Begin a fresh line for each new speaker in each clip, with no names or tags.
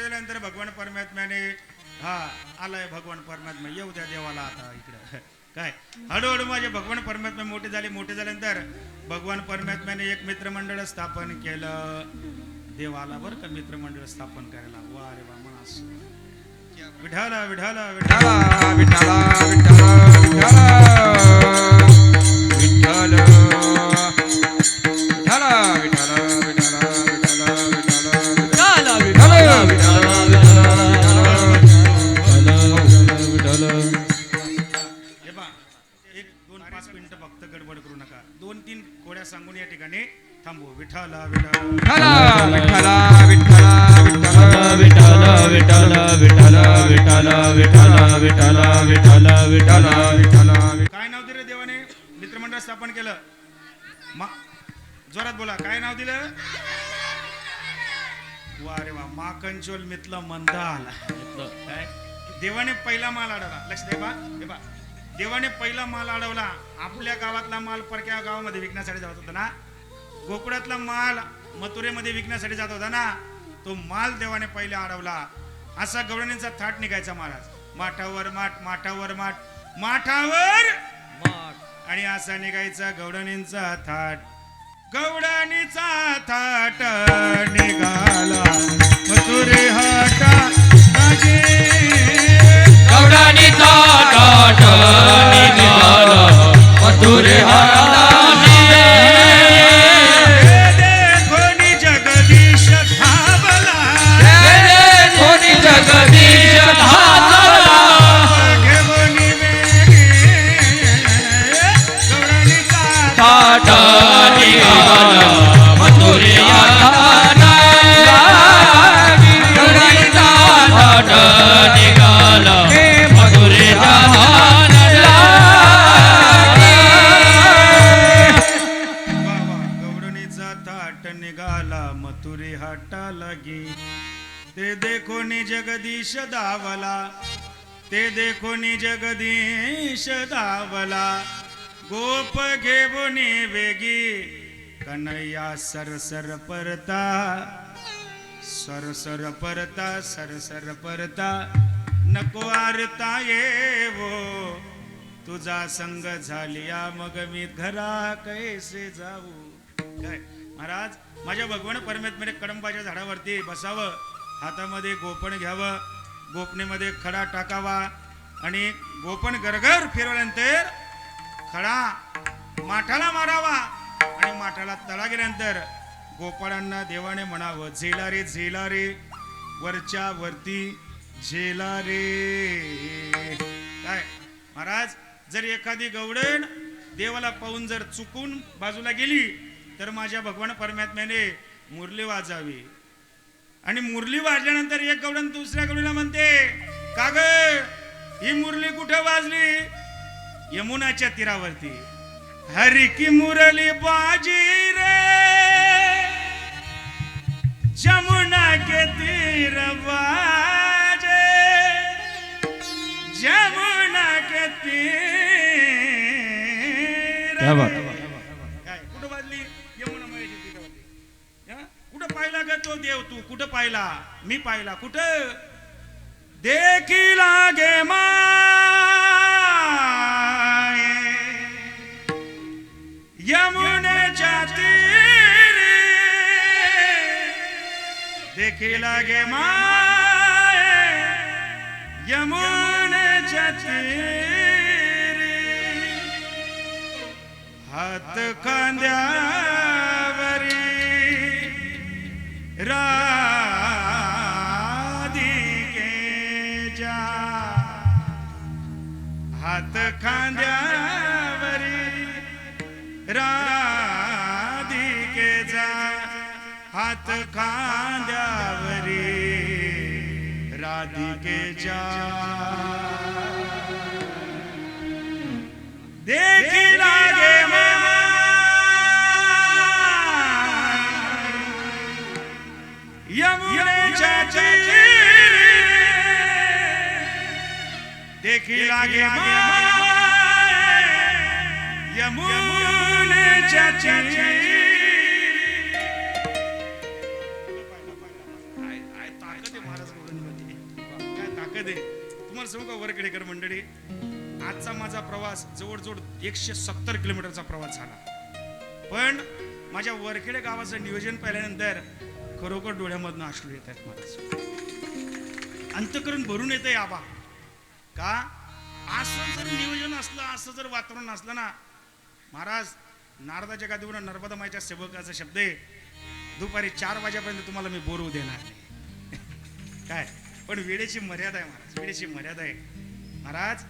केल्यानंतर भगवान परमात्म्याने हा आलाय भगवान परमात्मा येऊ द्या देवाला आता इकडं. काय? हळूहळू माझे भगवान परमात्मा मोठे झाले मोठे झाल्यानंतर भगवान परमात्म्याने एक मित्रमंडळ स्थापन केलं. देवाला बरं का मित्रमंडळ स्थापन करायला. वा रे वा मनास. विठाला विठाला विठाला विठाला विठाला स्थापन केलं. मा जोरात बोला काय नाव दिलं? वा रे वा माकंचोल मितला मंदा आला काय? देवाने पहिला माल अडवला लक्ष दे बा हे बा. देवाने पहिला माल अडवला आपल्या गावातला माल परक्या गावामध्ये विकण्यासाठी जात होता ना. गोकुळातला माल मथुरेमध्ये विकण्यासाठी जात होता ना. तो माल देवाने पहिले अडवला असा गवळणींचा थाट निघायचा महाराज. माठावर माठ माठावर माठ. माठावर आणि असा निघायचा गौडणींचा थाट. गौडणीचा थाट निघाला. मथुरे हाटा गौडणीचा
गौडानीचा निघाला. मथुरे
हाटा देखोनी जगदीश धावला ते देखोनी जगदीश धावला। गोप घेवनी वेगी कन्हैया सरसर परता सरसर परता सरसर परता। नको आरता येवो तुझा संग झालिया मग मी घरा कैसे जाऊ? महाराज माझ्या भगवान परमेत्मेने कडंबाच्या झाडावरती बसावं. हातामध्ये गोपण घ्यावं गोपणीमध्ये खडा टाकावा आणि गोपण गरगर फिरवल्यानंतर खडा माठाला मारावा आणि माठाला तळा गेल्यानंतर गोपाळांना देवाने म्हणावं झेला रे झेला रे वरच्या वरती झेला रे. काय? महाराज जर एखादी गवडण देवाला पाहून जर चुकून बाजूला गेली तर माझ्या भगवान परमात्म्याने मुरली वाजावी. आणि मुरली वाजल्यानंतर एक गवडण दुसऱ्या गवडीला म्हणते का ग ही मुरली कुठे वाजली? यमुनाच्या तीरावरती. हरी की मुरली बाजी रे जमुना के तीर बाजे जमुना के तीर देव तू कुठं पाहिला? मी पाहिला. कुठं? देखी लागे माये. यमुनेच्या तीरी. देखी लागे माये. यमुनेच्या तीरी. हात खांद्यावरी राधिकेच्या हात खांद्यावरी राधिकेचा हात खांद्यावरी राधिकेच्या देखी यमुनेच्या देखी लागे यमुनेच्या आहे? तुम्हाला सांगू का वरखेडेकर मंडळी? आजचा माझा प्रवास जवळजवळ एकशे सत्तर किलोमीटरचा प्रवास झाला. पण माझ्या वरखेडे गावाचं नियोजन पाहिल्यानंतर खरोखर डोळ्यामधनं अश्रू येत आहेत मला अंतकरण भरून येतंय आबा का असं जर नियोजन असलं असं जर वातावरण असलं ना महाराज नारदाच्या गादीवर नर्मदा माईच्या सेवकाचा शब्द आहे दुपारी चार वाजेपर्यंत तुम्हाला मी बोरवू देणार नाही काय पण वेळेची मर्यादा आहे महाराज वेळेची मर्यादा आहे महाराज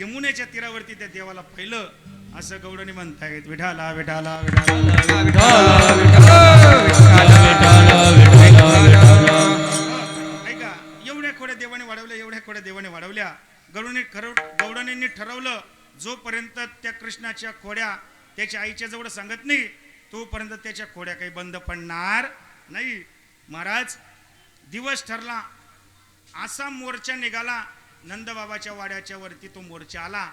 यमुनेच्या तीरावरती त्या देवाला पहिलं असं गौडणी म्हणतायत विठाला विठाला विठाला विठाला वाढवल्या एवढ्या खोड्या देवाने वाढवल्या. गरुडने खरव गौडणींनी ठरवलं जोपर्यंत त्या कृष्णाच्या खोड्या त्याच्या आईच्या जवळ सांगत नाही तोपर्यंत त्याच्या खोड्या काही बंद पडणार नाही. महाराज दिवस ठरला असा मोर्चा निघाला नंदबाबाच्या वाड्याच्या वरती तो मोर्चा आला.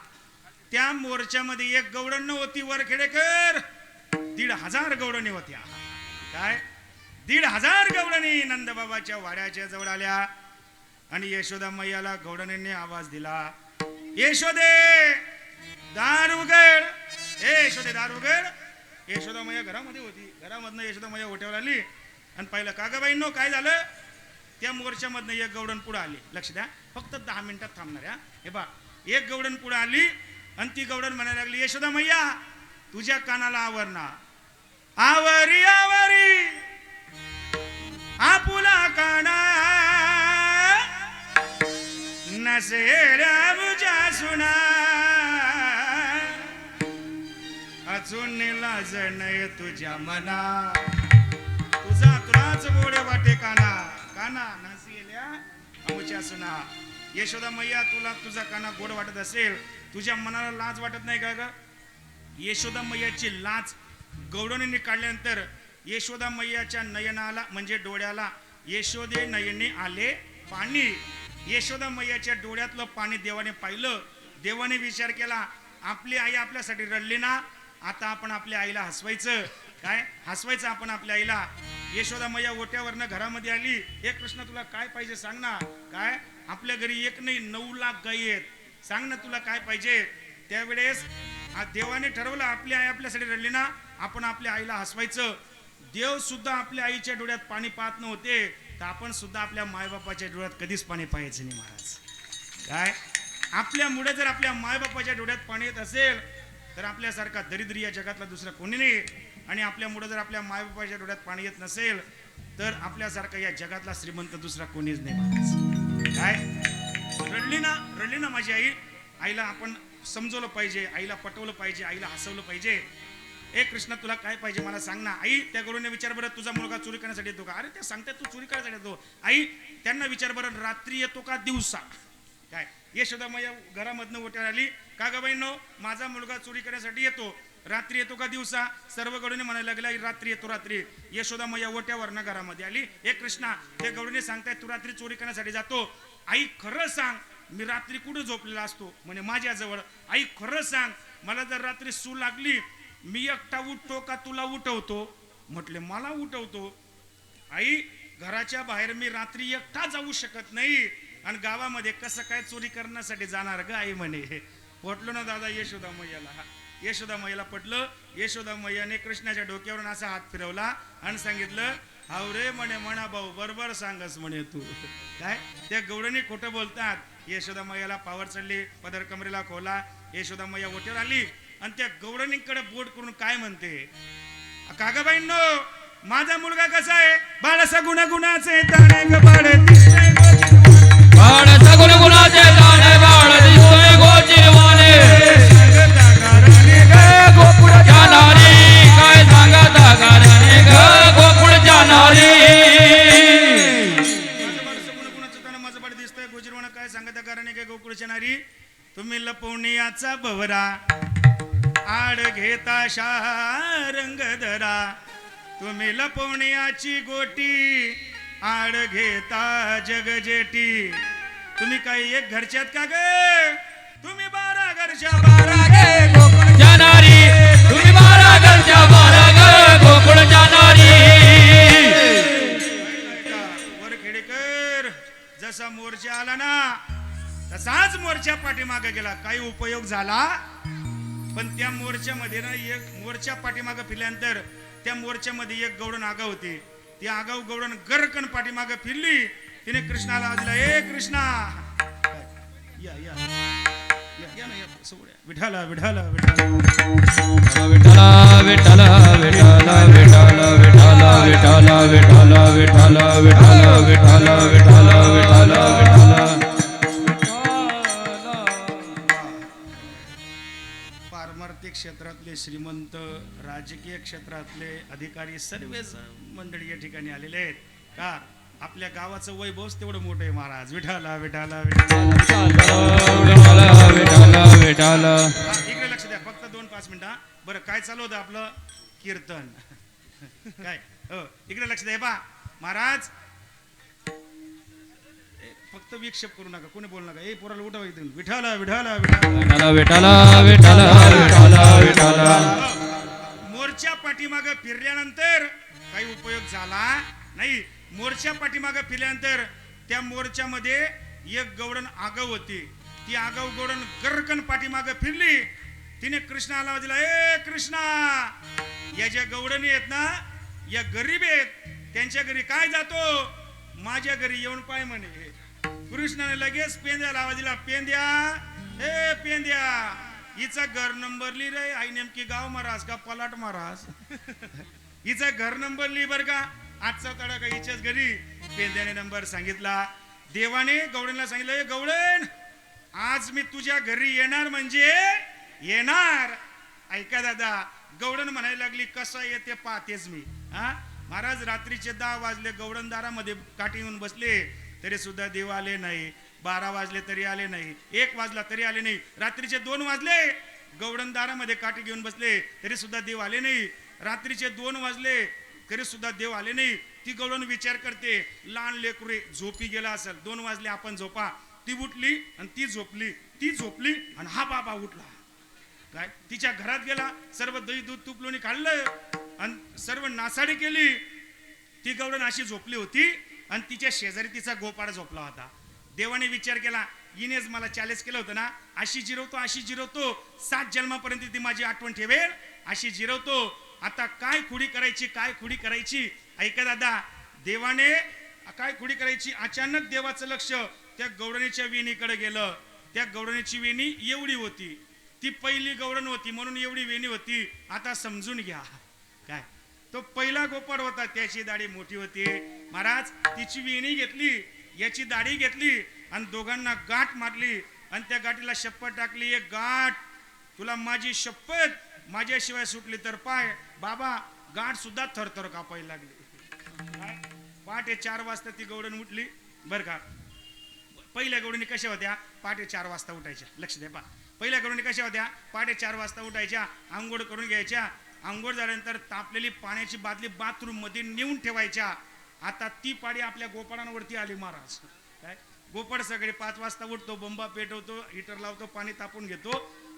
त्या मोर्चामध्ये एक गौडण होती वरखेडेकर. दीड हजार गौडणी होत्या. काय? दीड हजार गवळणी नंदबाबाच्या वाड्याच्या जवळ आल्या. आणि यशोदा मैयाला गौडणींनी आवाज दिला यशोदे दार उघड. ए यशोदे दार उघड. यशोदा मैया घरामध्ये होती. घरामधनं यशोदा मैया ओट्यावर आली आणि पाहिलं का ग बाईंनो काय झालं? त्या मोर्चामधनं एक गौडण पुढे आली. लक्ष द्या फक्त दहा मिनिटात थांबणार या हे. बा एक गौडण पुढे आली आणि ती गौडण म्हणायला लागली यशोदा मैया तुझ्या कानाला आवरणा. आवरी आवरी. आपुला काना नसेल्या बुजा सुना। अजून लाज नाही तुझ्या मना। तुझा तुलाच गोडे वाटे काना। काना नसेल्या अमुच्या सुना। यशोदा मैया तुला तुझा काना गोड वाटत असेल तुझ्या मनाला लाज वाटत नाही का ग? यशोदा मैयाची लाज गौडणीने काढल्यानंतर यशोदा मैयाच्या नयनाला म्हणजे डोळ्याला यशोदे नयने आले पाणी। यशोदा मैयाच्या डोळ्यातलं पाणी देवाने पाहिलं. देवाने विचार केला आपली आई आपल्यासाठी रडली ना? आता आपण आपल्या आईला हसवायचं. काय? हसवायचं आपण आपल्या आईला? यशोदा मैया ओट्यावरनं घरामध्ये आली. हे कृष्ण तुला काय पाहिजे सांग ना. काय? आपल्या घरी एक नाही नऊ लाख गायी आहेत. सांग ना तुला काय पाहिजे? त्यावेळेस देवाने ठरवलं आपली आई आपल्यासाठी रडली ना? आपण आपल्या आईला हसवायचं. देव सुद्धा आपल्या आईच्या डोळ्यात पाणी पाहत नव्हते. तर आपण सुद्धा आपल्या मायबापाच्या डोळ्यात कधीच पाणी पाहायचं नाही महाराज. काय? आपल्यामुळे जर आपल्या मायबापाच्या डोळ्यात पाणी येत असेल तर आपल्यासारखा दरिद्री या जगातला दुसरा कोणी नाही. आणि आपल्यामुळे जर आपल्या मायबापाच्या डोळ्यात पाणी येत नसेल तर आपल्यासारखा या जगातला श्रीमंत दुसरा कोणीच नाही महाराज. काय? रडली ना रडली ना माझी आई. आईला आपण समजवलं पाहिजे आईला पटवलं पाहिजे आईला हसवलं पाहिजे. ए कृष्णा तुला काय पाहिजे मला सांग ना. आई त्या गुरुने विचार बरं तुझा मुलगा चोरी करण्यासाठी येतो का? अरे त्या सांगतात तू चोरी करण्यासाठी येतो. आई त्यांना विचार बरं रात्री येतो का दिवसा? काय यशोदा मैया घरामधनं ओट्यावर आली. का ग बहिणो माझा मुलगा चोरी करण्यासाठी येतो. रात्री येतो का दिवसा? सर्व गडूने म्हणायला लागला रात्री येतो रात्री. यशोदा मैया ओट्यावरनं घरामध्ये आली. हे कृष्णा ते गडूने सांगताय तू रात्री चोरी करण्यासाठी जातो. आई खरं सांग मी रात्री कुठं झोपलेला असतो? म्हणजे माझ्याजवळ. आई खरं सांग मला जर रात्री सू लागली मी एकटा उठतो का तुला उठवतो? म्हटले मला उठवतो. आई घराच्या बाहेर मी रात्री एकटा जाऊ शकत नाही. आणि गावामध्ये कसं काय चोरी करण्यासाठी जाणार ग आई म्हणे? पटलो ना दादा यशोदा मैयाला. यशोदा मैयाला पटलं. यशोदा मैयाने कृष्णाच्या डोक्यावरून असा हात फिरवला आणि सांगितलं हाव रे म्हणे म्हणा भाऊ बरोबर सांगस म्हणे तू. काय? त्या गौडणी खोटं बोलतात. यशोदा मैयाला पावर चढली पदर कमरेला खोला. यशोदा मैया ओट्यावर आली. आणि त्या गौडणीकडे बोट करून काय म्हणते? कागाबाईंनो माझा मुलगा कसा आहे? बाळासा गुणा गुणाचे ग बाळ दिसतंय.
बाळ सगुण गुणाचे दाणे बाळ दिसतोय गोचिरवाणे
सांगता गाराने ग गोकुळ
जाणारी काय ग
माझं बाळ दिसतंय गोचिरवाणा काय सांगता गाराने ग गोकुळच्या नारी तुम्ही लपवण्याचा बवरा. आड घेता शारंग धरा तुम्ही लपवण्याची गोटी आड घेता जगजेटी. तुम्ही काही एक घरच्यात का ग? तुम्ही बारा घरच्या बारा गे? गोकुळ
जाणारी. तुम्ही बारा घरच्या बारा ग? गोकुळ जाणारी.
वर खेडेकर जसा मोर्चा आला ना तसाच मोर्चा पाठीमागे गेला. काही उपयोग झाला? पण त्या मोर्चामध्ये ना एक मोर्चा पाठीमागं फिरल्यानंतर त्या मोर्चामध्ये एक गौडण आगाव होती ती आगाव गौडण गरकन पाठीमागं फिरली तिने कृष्णाला दिला ए कृष्णा या या विठाला विठाला ना विठाला विठाला विठाला
विठाला विठाला विठाला विठाला विठाला विठाला विठाला विठाला विठाला
पारमार्थिक क्षेत्रातले श्रीमंत राजकीय क्षेत्रातले अधिकारी सर्वच मंडळी या ठिकाणी आलेले आहेत. का? आपल्या गावाचं वैभवच तेवढं मोठं आहे महाराज. विठाला विठाला विठाला. इकडे लक्ष द्या फक्त दोन पाच मिनिटं हा. बरं काय चालू होतं आपलं? कीर्तन. काय? हो इकडे लक्ष द्या. बा महाराज फक्त विक्षेप करू नका कोणी बोलू नका. ए पोराला उठवा इथून. विठाला विठाला विठाला.
विठ्ठला विठ्ठला विठ्ठला विठ्ठला
मोर्चा पाठीमाग फिरल्यानंतर काही उपयोग झाला नाही. मोर्चा पाठीमाग फिरल्यानंतर त्या मोर्चामध्ये एक गवडण आगाव होती. ती आगाव गवडण गरकन पाठीमाग फिरली. तिने कृष्णाला दिला ए कृष्णा या ज्या गवडणी आहेत ना या गरीब आहेत त्यांच्या घरी काय जातो? माझ्या घरी येऊन पाय म्हणे. कृष्णाने लगेच पेंद्या लावा दिला. पेंद्या ए पेंद्या. हिचा घर नंबर लिहि रे. आई नेमकी गाव महाराज का पलाट महाराज? हिचा घर नंबर लिहि बर का? आजचा तडा का हिच्याच घरी. पेंद्याने नंबर सांगितला. देवाने गवळणला सांगितलं "ए, गवळण आज मी तुझ्या घरी येणार म्हणजे येणार. ऐका दादा गवळण म्हणायला लागली कसं येते पाहतेच मी. हा? महाराज रात्रीचे दहा वाजले गवळण दारामध्ये काठी येऊन बसले. तरी सुद्धा देव आले नाही. बारा वाजले तरी आले नाही. एक वाजला तरी आले नाही. रात्रीचे दोन वाजले. गवडणदारामध्ये काठी घेऊन बसले. तरी सुद्धा देव आले नाही. रात्रीचे दोन वाजले. तरी सुद्धा देव आले नाही. ती गवळण विचार करते लहान लेकरे झोपी गेला असेल. दोन वाजले आपण झोपा. ती उठली आणि ती झोपली. ती झोपली आणि हा बाबा उठला. काय? तिच्या घरात गेला. सर्व दही दूध तूप काढलं आणि सर्व नासाडी केली. ती गवडण अशी झोपली होती. आणि तिच्या शेजारी तिचा गोपाळ झोपला होता. देवाने विचार केला हिनेच मला चॅलेंज केलं होतं ना? अशी जिरवतो अशी जिरवतो. सात जन्मापर्यंत ती माझी आठवण ठेवेल. अशी जिरवतो. आता काय खुडी करायची काय खुडी करायची? ऐका दादा देवाने काय खुडी करायची? अचानक देवाचं लक्ष त्या गौरणीच्या वेणीकडे गेलं. त्या गौरणीची वेणी एवढी होती. ती पहिली गौरण होती म्हणून एवढी वेणी होती. आता समजून घ्या. काय? तो पहिला गोपाळ होता त्याची दाढी मोठी होती. महाराज तिची वेणी घेतली याची दाढी घेतली आणि दोघांना गाठ मारली आणि त्या गाठीला शपथ टाकली एक गाठ तुला माझी शपथ माझ्याशिवाय सुटली तर पाय. बाबा गाठ सुद्धा थरथर कापायला लागली. पहाटे चार वाजता ती गवडण उठली. बर का पहिल्या गवडणी कशा होत्या? पहाटे चार वाजता उठायच्या. लक्ष द्या पा पहिल्या गवडणी कशा होत्या? पहाटे चार वाजता उठायच्या आंघोळ करून घ्यायच्या आंघोळ झाल्यानंतर तापलेली पाण्याची बादली बाथरूममध्ये नेऊन ठेवायच्या. आता ती पाडी आपल्या गोपाळांवरती आली महाराज. काय? गोपाळ सगळे पाच वाजता उठतो बंबा पेटवतो हिटर लावतो पाणी तापून घेतो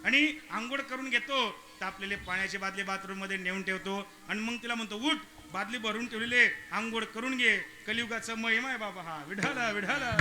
आणि आंघोळ करून घेतो. तापलेले पाण्याची बादली बाथरूममध्ये नेऊन ठेवतो आणि मग तिला म्हणतो उठ बादली भरून ठेवलेले आंघोळ करून घे. कलियुगाचं महिमा आहे बाबा हा. विढाला विढाला